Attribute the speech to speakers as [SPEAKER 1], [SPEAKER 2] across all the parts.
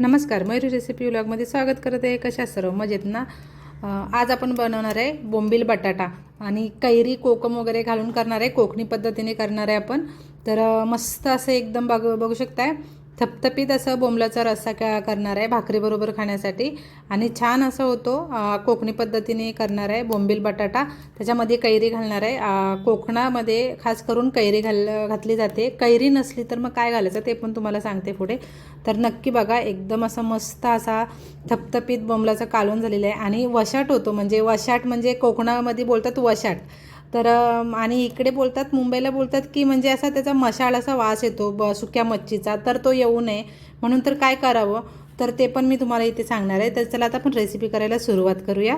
[SPEAKER 1] नमस्कार मयुरी रेसिपी व्लॉगमध्ये स्वागत करत आहे कशा सर्व? मजेत ना? आज आपण बनवणार आहे बोंबील बटाटा आणि कैरी कोकम वगैरे घालून करणार आहे. कोकणी पद्धतीने करणार आहे आपण. तर मस्त असं एकदम बघ बघू शकताय. थपथपीत असं बोंबलाचा रस्सा करणार आहे? भाकरीबरोबर खाण्यासाठी. आणि छान असं होतो कोकणी पद्धतीने करणार आहे बोंबील बटाटा. त्याच्यामध्ये कैरी घालणार आहे. कोकणामध्ये खास करून कैरी घाल घातली जाते. कैरी नसली तर मग काय घालायचं ते पण तुम्हाला सांगते पुढे. तर नक्की बघा एकदम असा मस्त असा थपथपीत बोंबलाचा कालवण झालेला आहे. आणि वशाट होतो म्हणजे वशाट म्हणजे कोकणामध्ये बोलतात वशाट. तर आणि इकडे बोलतात मुंबईला बोलतात की म्हणजे असा त्याचा मशाळ असा वास येतो ब सुक्या मच्छीचा तर तो येऊ नये. म्हणून तर काय करावं? तर ते पण मी तुम्हाला इथे सांगणार आहे. तर चला आता आपण रेसिपी करायला सुरुवात करूया.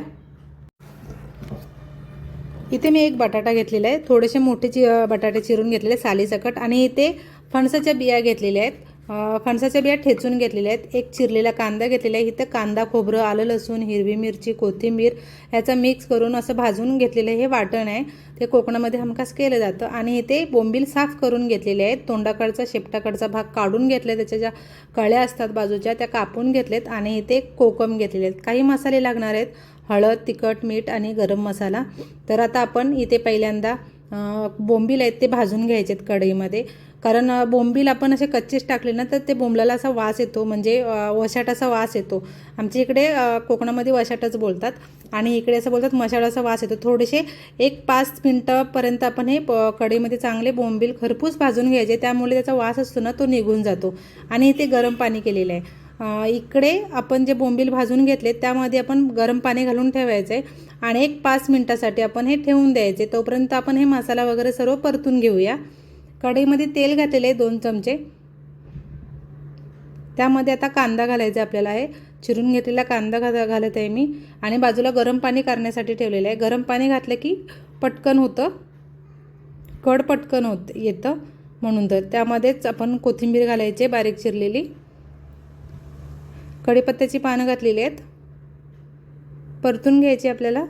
[SPEAKER 1] इथे मी एक बटाटा घेतलेला आहे. थोडेसे मोठे चि बटाटे चिरून घेतलेले सालीसकट आणि इथे फणसाच्या बिया घेतलेल्या आहेत. फणसाच्या बिया ठेचून घेतलेल्या आहेत. एक चिरलेला कांदा घेतलेला आहे. इथं कांदा खोबरं आलं लसूण हिरवी मिरची कोथिंबीर ह्याचा मिक्स करून असं भाजून घेतलेलं हे वाटण आहे. ते कोकणामध्ये हमखास केलं जातं. आणि इथे बोंबील साफ करून घेतलेले आहेत. तोंडाकडचा शेपटाकडचा भाग काढून घेतले त्याच्या ज्या कळ्या असतात बाजूच्या त्या कापून घेतलेत. आणि इथे कोकम घेतलेले आहेत. काही मसाले लागणार आहेत. हळद तिखट मीठ आणि गरम मसाला. तर आता आपण इथे पहिल्यांदा बोंबील आहेत ते भाजून घ्यायचे आहेत कढईमध्ये. कारण बोंबील आपण असे कच्चेच टाकले ना तर ते बोंबलाला असा वास येतो म्हणजे वशाटाचा वास येतो. आमच्या इकडे कोकणामध्ये वशाटच बोलतात आणि इकडे असं बोलतात मशाळाचा वास येतो. थोडेसे एक पाच मिनटापर्यंत आपण हे प- कढईमध्ये चांगले बोंबील खरपूस भाजून घ्यायचे त्यामुळे त्याचा वास असतो ना तो निघून जातो. आणि इथे गरम पाणी केलेलं आहे. इकडे आपण जे बोंबील भाजून घेतले त्यामध्ये आपण गरम पाणी घालून ठेवायचं आहे आणि एक पाच मिनटासाठी आपण हे ठेवून द्यायचे. तोपर्यंत आपण हे मसाला वगैरे सर्व परतून घेऊया. कढईमध्ये तेल घातलेले आहे दोन चमचे. त्यामध्ये आता कांदा घालायचा आपल्याला आहे. चिरून घेतलेला कांदा घा घालत आहे मी. आणि बाजूला गरम पाणी करण्यासाठी ठेवलेलं आहे. गरम पाणी घातलं की पटकन होतं. कड पटकन होत येतं म्हणून तर. त्यामध्येच आपण कोथिंबीर घालायची बारीक चिरलेली. कढीपत्त्याची पानं घातलेली आहेत. परतून घ्यायची आपल्याला.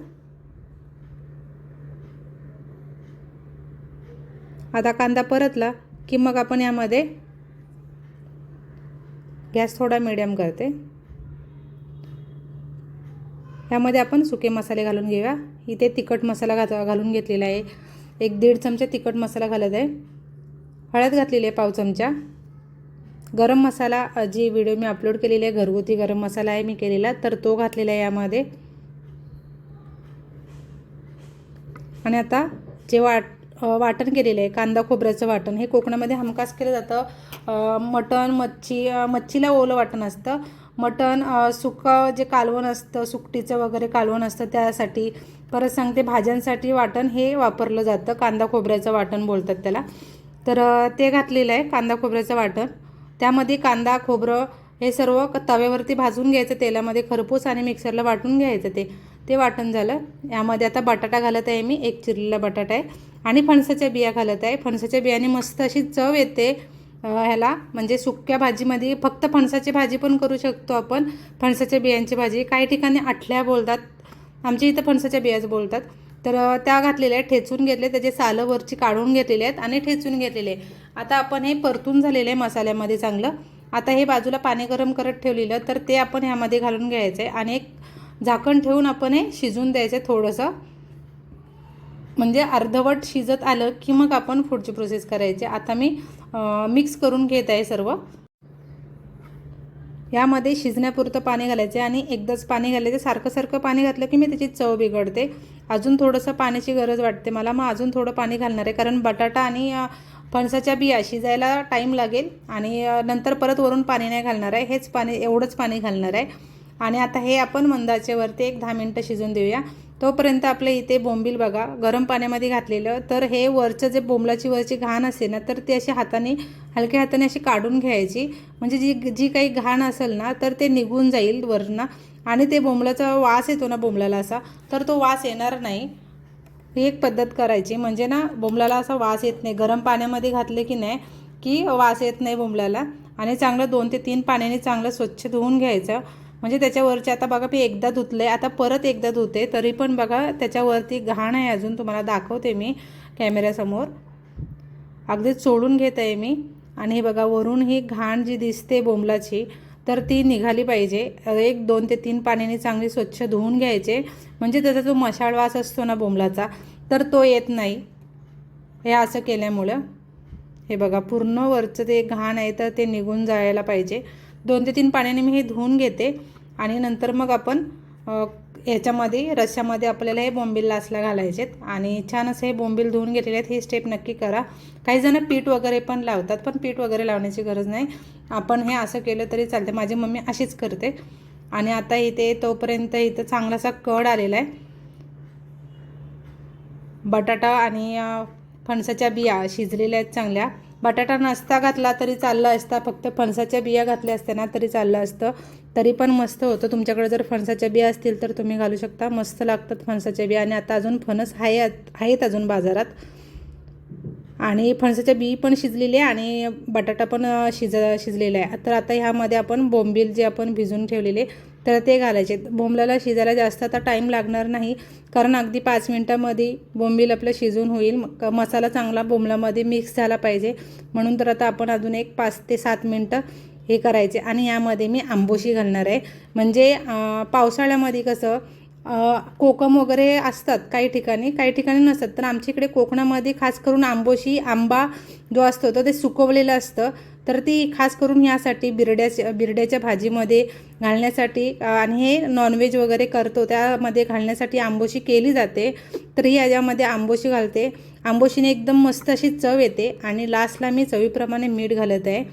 [SPEAKER 1] आता कांदा परतला की मग आपण यामध्ये गॅस थोडा मिडियम करते. यामध्ये आपण सुके मसाले घालून घेऊया. इथे तिखट मसाला घात घालून घेतलेला आहे. एक दीड चमचा तिखट मसाला घालत आहे. हळद घातलेली आहे पाव चमचा. गरम मसाला जी व्हिडिओ मी अपलोड केलेली आहे घरगुती गरम मसाला आहे मी केलेला तर तो घातलेला आहे यामध्ये. आणि आता जेव्हा वाटण केलेलं आहे कांदा खोबऱ्याचं वाटण. हे कोकणामध्ये हमखास केलं जातं. मटण मच्छी मच्छीला ओलं वाटण असतं. मटण सुकं जे कालवण असतं सुकटीचं वगैरे कालवण असतं त्यासाठी परत सांगते भाज्यांसाठी वाटण हे वापरलं जातं. कांदा खोबऱ्याचं वाटण बोलतात त्याला. तर ते घातलेलं आहे कांदा खोबऱ्याचं वाटण. त्यामध्ये कांदा खोबरं हे सर्व तव्यावरती भाजून घ्यायचं तेलामध्ये खरपूस आणि मिक्सरला वाटून घ्यायचं ते. ते वाटण झालं. यामध्ये आता बटाटा घालत आहे मी एक चिरलेला बटाटा आहे. आणि फणसाच्या बिया घालत आहे. फणसाच्या बियाने मस्त अशी चव येते. ह्याला. म्हणजे सुक्या भाजीमध्ये फक्त फणसाची भाजी पण करू शकतो आपण. फणसाच्या बियांची भाजी. काही ठिकाणी आठल्या बोलतात. आमच्या इथं फणसाच्या बियाच बोलतात. तर त्या घातलेल्या आहेत. ठेचून घेतले. त्याचे सालं वरची काढून घेतलेले आहेत आणि ठेचून घेतलेले आता आपण हे परतून झालेलं आहे मसाल्यामध्ये चांगलं. आता हे बाजूला पाणी गरम करत ठेवलेलं तर ते आपण ह्यामध्ये घालून घ्यायचं आहे. आणि एक झाकण ठेवून आपण हे शिजून द्यायचं आहे थोडंसं. म्हणजे अर्धवट शिजत आलं की मग आपण पुढची प्रोसेस करायची. आता मी मिक्स करून घेत आहे सर्व. यामध्ये शिजण्यापुरतं पाणी घालायचे आणि एकदाच पाणी घालायचं सारखं सारखं पाणी घातलं की मी त्याची चव बिघडते. अजून थोडंसं पाण्याची गरज वाटते मला. मग अजून थोडं पाणी घालणार आहे. कारण बटाटा आणि फणसाच्या बिया शिजायला टाईम लागेल आणि नंतर परत वरून पाणी नाही घालणार आहे. हेच पाणी एवढंच पाणी घालणार आहे. आणि आता हे आपण मंदाचेवरती एक दहा मिनटं शिजून देऊया. तोपर्यंत आपल्या इथे बोंबील बघा. गरम पाण्यामध्ये घातलेलं. तर हे वरचं जे बोंबलाची वरची घाण असते ना तर ती अशी हाताने हलक्या हाताने अशी काढून घ्यायची. म्हणजे जी जी काही घाण असेल ना तर ते निघून जाईल वरनं. आणि ते बोंबलाचा वास येतो ना बोंबलाला असा तर तो वास येणार नाही. ही एक पद्धत करायची. म्हणजे ना बोंबलाला असा वास येत नाही. गरम पाण्यामध्ये घातले की नाही की वास येत नाही बोंबलाला. आणि चांगलं दोन ते तीन पाण्याने चांगलं स्वच्छ धुवून घ्यायचं. म्हणजे त्याच्यावरचे आता बघा मी एकदा धुतलं आहे आता परत एकदा धुते तरी पण बघा त्याच्यावरती घाण आहे अजून तुम्हाला दाखवते मी कॅमेऱ्यासमोर अगदी चोळून घेत आहे मी. आणि हे बघा वरून ही घाण जी दिसते बोंबलाची तर ती निघाली पाहिजे. एक दोन ते तीन पाण्याने चांगली स्वच्छ धुवून घ्यायचे. म्हणजे त्याचा जो मशाळ वास असतो ना बोंबलाचा तर तो येत नाही. हे असं केल्यामुळं. हे बघा पूर्ण वरचं ते घाण आहे तर ते निघून जायला पाहिजे. दोन ते तीन पाण्याने मी हे धुवून घेते. आणि नंतर मग आपण ह्याच्यामध्ये रश्श्यामध्ये आपल्याला हे बोंबील लासला घालायचेत. आणि छान असे हे बोंबील धुवून घेतलेले आहेत हे स्टेप नक्की करा. काही जण पीठ वगैरे पण लावतात पण पीठ वगैरे लावण्याची गरज नाही. आपण हे असं केलं तरी चालते माझी मम्मी अशीच करते. आणि आता इथे तोपर्यंत इथं चांगलासा कड आलेला आहे. बटाटा आणि फणसाच्या बिया शिजलेल्या आहेत चांगल्या. बटाटा नसता घातला तरी चाललं असता. फक्त फणसाच्या बिया घातल्या असत्या ना तरी चाललं असतं. तरी पण मस्त होतं. तुमच्याकडे जर फणसाच्या बिया असतील तर तुम्ही घालू शकता. मस्त लागतात फणसाच्या बिया आणि आता अजून फणस आहे आहेत अजून बाजारात. आणि फणसाच्या बी पण शिजलेली आहे आणि बटाटा पण शिज शिजलेला आहे. तर आता ह्यामध्ये आपण बोंबील जे आपण भिजून ठेवलेले तर ते घालायचे. बोंबलाला शिजायला जास्त आता टाईम लागणार नाही. कारण अगदी पाच मिनटामध्ये बोंबील आपलं शिजून होईल. मसाला चांगला बोंबलामध्ये मिक्स झाला पाहिजे. म्हणून तर आता आपण अजून एक पाच ते सात मिनटं हे करायचे. आणि यामध्ये मी आंबोशी घालणार आहे. म्हणजे पावसाळ्यामध्ये कसं कोकम वगैरे असतात काही ठिकाणी. काही ठिकाणी नसतात. तर आमच्या इकडे कोकणामध्ये खास करून आंबोशी आंबा जो असतो तर ते सुकवलेलं असतं. तर ती खास करून ह्यासाठी बिरड्याच्या बिरड्याच्या भाजीमध्ये घालण्यासाठी आणि हे नॉनव्हेज वगैरे करतो त्यामध्ये घालण्यासाठी आंबोशी केली जाते. तर ही याच्यामध्ये आंबोशी घालते. आंबोशीने एकदम मस्त अशी चव येते आणि लास्टला मी चवीप्रमाणे मीठ घालत आहे.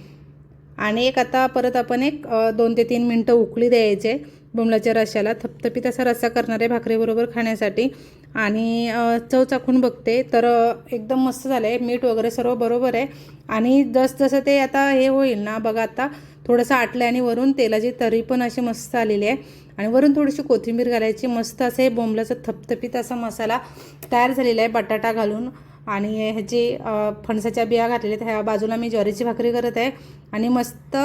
[SPEAKER 1] आणि एक आता परत आपण एक दोन ते तीन मिनटं उकळी द्यायचे बोंबलाच्या रश्याला थपथपीत असा रस्सा करणार आहे भाकरीबरोबर खाण्यासाठी. आणि चव चाखून बघते. तर एकदम मस्त झालं आहे मीठ वगैरे सर्व बरोबर आहे. आणि जसजसं ते आता हे होईल ना बघा आता थोडंसं आटलं आणि वरून तेलाची तरी पण अशी मस्त आलेली आहे. आणि वरून थोडीशी कोथिंबीर घालायची. मस्त असं हे बोंबल्याचं थपथपीत असा मसाला तयार झालेला आहे बटाटा घालून. आणि ह्याची फणसाच्या बिया घातलेल्या आहेत. ह्या बाजूला मी ज्वारीची भाकरी करत आहे. आणि मस्त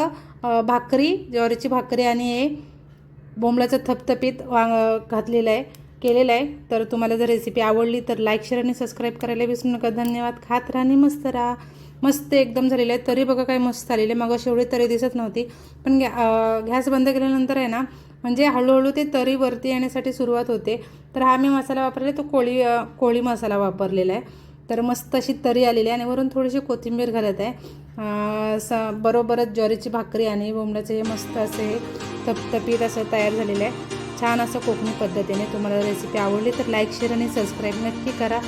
[SPEAKER 1] भाकरी ज्वारीची भाकरी आणि हे बोंबल्याचं थपथपीत वांग घातलेलं आहे. केलेलं आहे. तर तुम्हाला जर रेसिपी आवडली तर लाईक शेअर आणि सबस्क्राईब करायला विसरू नका. धन्यवाद. खात राहा आणि मस्त राहा. मस्त एकदम झालेलं आहे. तरी बघा काय मस्त झालेलं आहे. मग अशी एवढी तरी दिसत नव्हती. पण गॅ गॅस बंद केल्यानंतर आहे ना म्हणजे हळूहळू ते तरी वरती येण्यासाठी सुरुवात होते. तर हा मी मसाला वापरला तो कोळी कोळी मसाला वापरलेला आहे. तर मस्त अशी तरी आलेली आहे आणि वरून थोडीशी कोथिंबीर घालत आहे. स बरोबरच ज्वारीची भाकरी आणि बोंबल्याचे हे मस्त असे हे तपतपीत असं तयार झालेलं आहे. छान असं कोकणी पद्धतीने तुम्हाला रेसिपी आवडली तर लाईक शेअर आणि सबस्क्राईब नक्की करा.